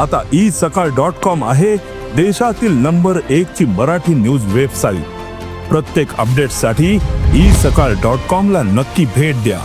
आता ई सकाळ dot com आहे देशातील नंबर एक ची मराठी न्यूज वेबसाईट. प्रत्येक अपडेटसाठी ई सकाळ डॉट कॉम ला नक्की भेट द्या.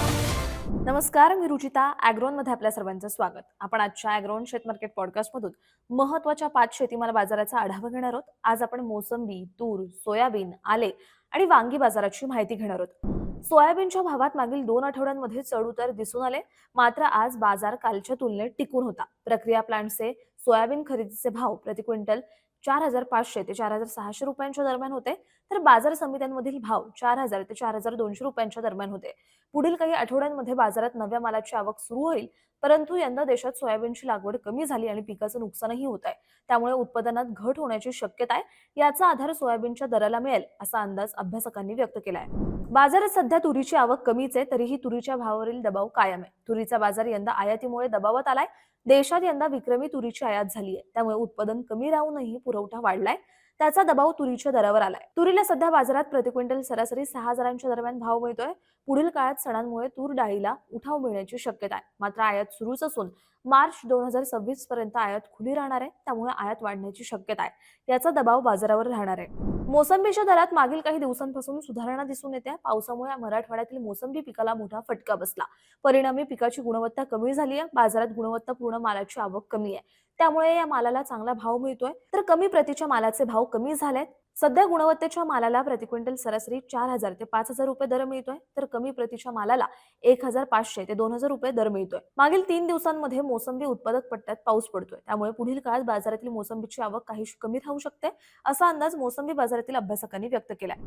नमस्कार मी रुचिता अॅग्रोनमध्ये आपल्या सर्वांचं स्वागत. आपण आजच्या ॲग्रोन शेत मार्केट पॉडकास्ट मधून महत्त्वाच्या पाच शेतीमाल बाजाराचा आढावा घेणार आहोत. आज आपण मोसंबी तूर सोयाबीन आले आणि वांगी बाजाराची माहिती घेणार आहोत. सोयाबीनच्या भावात मागील दोन आठवड्यांमध्ये चढ उतार दिसून आले. मात्र आज बाजार कालच्या तुलनेत टिकून होता. प्रक्रिया प्लांटचे सोयाबीन खरेदीचे भाव प्रति क्विंटल चार हजार पाचशे ते चार हजार सहाशे रुपयांच्या दरम्यान होते. तर बाजार समित्यांमधील भाव चार हजार ते चार हजार दोनशे रुपयांच्या दरम्यान होते. पुढील काही आठवड्यांमध्ये बाजारात नव्या मालाची आवक सुरू होईल परंतु यंदा देशात सोयाबीनची लागवड कमी झाली आणि पिकाचं नुकसानही होत आहे. त्यामुळे उत्पादनात घट होण्याची शक्यता आहे. याचा आधार सोयाबीनच्या दराला मिळेल असा अंदाज अभ्यासकांनी व्यक्त केला आहे बाजारात सध्या तुरीची आवक कमीच आहे तरीही तुरीच्या भावावरील दबाव कायम आहे. तुरीचा बाजार यंदा आयातीमुळे दबावात आलाय. देशात यंदा विक्रमी तुरीची आयात झाली आहे त्यामुळे उत्पादन कमी राहूनही पुरवठा वाढलाय. त्याचा दबाव तुरीच्या दरावर आलाय. तुरीला सध्या बाजारात प्रति क्विंटल सरासरी सहा हजारांच्या दरम्यान भाव मिळतोय. पुढील काळात सणांमुळे तूर डाळीला उठाव मिळण्याची शक्यता आहे. मात्र आयात सुरूच असून मार्च दोन हजार सव्वीस पर्यंत आयात खुली राहणार आहे. त्यामुळे आयात वाढण्याची शक्यता आहे. याचा दबाव बाजारावर राहणार आहे. मोसंबीच्या दरात मागील काही दिवसांपासून सुधारणा दिसून येते. पावसामुळे मराठवाड्यातील मोसंबी पिकाला मोठा फटका बसला. परिणामी पिकाची गुणवत्ता कमी झाली आहे बाजारात गुणवत्तापूर्ण मालाची आवक कमी आहे. त्यामुळे या मालाला चांगला भाव मिळतोय. तर कमी प्रतीच्या मालाचे भाव कमी झालेत. सध्या गुणवत्तेच्या मालाला प्रति क्विंटल सरासरी चार हजार ते पाच हजार रुपये दर मिळतोय. तर कमी प्रतीच्या मालाला एक हजार पाचशे ते दोन हजार रुपये दर मिळतोय. मागील तीन दिवसांमध्ये मोसंबी उत्पादक पट्ट्यात पाऊस पडतोय. त्यामुळे पुढील काळात बाजारातील मोसंबीची आवक काही कमी राहू शकते असा अंदाज मोसंबी बाजारातील अभ्यासकांनी व्यक्त केलाय.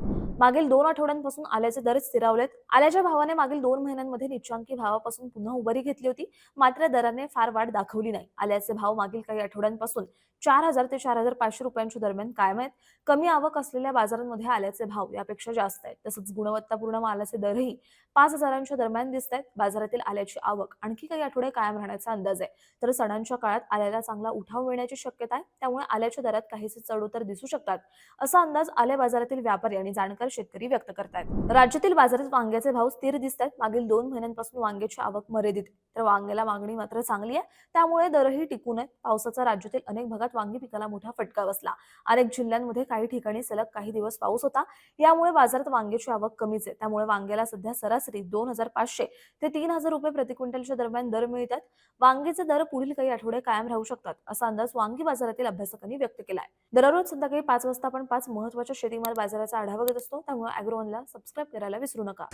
मागील दोन आठवड्यांपासून आल्याचे दर स्थिरावलेत. आल्याच्या भावाने मागील दोन महिन्यांमध्ये निच्चांकी भावापासून पुन्हा उभारी घेतली होती. मात्र दराने फार वाढ दाखवली नाही. आल्याचे भाव मागील काही आठवड्यांपासून चार हजार ते चार हजार पाचशे रुपयांच्या दरम्यान कायम आहेत. कमी आवक असलेल्या बाजारांमध्ये आल्याचे भाव यापेक्षा जास्त आहेत. तसंच गुणवत्तापूर्ण मालाचे दरही पाच हजारांच्या दरम्यान दिसत आहेत बाजारातील आल्याची आवक आणखी काही आठवडे कायम राहण्याचा अंदाज आहे. तर सणांच्या काळात आल्याला चांगला उठाव मिळण्याची शक्यता आहे. त्यामुळे आल्याच्या दरात काहीसे चढउतार दिसू शकतात. असा अंदाज आल्या बाजारातील व्यापारी आणि जाणकार शेतकरी व्यक्त करतायत. राज्यातील बाजारात वांग्याचे भाव स्थिर दिसत आहेत मागील दोन महिन्यांपासून वांग्याची आवक मर्यादित तर वांग्याला मागणी मात्र चांगली आहे. त्यामुळे दरही टिकून आहेत. पावसाचा राज्यातील अनेक भागात वांगी पिकाला मोठा फटका बसला. अनेक जिल्ह्यांमध्ये काही ठिकाणी ठिकाणी सलग काही दिवस पाऊस होता. यामुळे बाजारात वांग्याची आवक कमीच आहे. त्यामुळे वांग्याला सध्या सरासरी दोन हजार पाचशे ते तीन हजार रुपये प्रति क्विंटलच्या दरम्यान दर मिळतात. वांगीचे दर पुढील काही आठवडे कायम राहू शकतात असा अंदाज वांगी बाजारातील अभ्यासकांनी व्यक्त केला आहे दररोज संध्याकाळी पाच वाजता आपण पाच महत्त्वाच्या शेतीमाल बाजाराचा आढावा घेत असतो. त्यामुळे अॅग्रोवनला सबस्क्राईब करायला विसरू नका.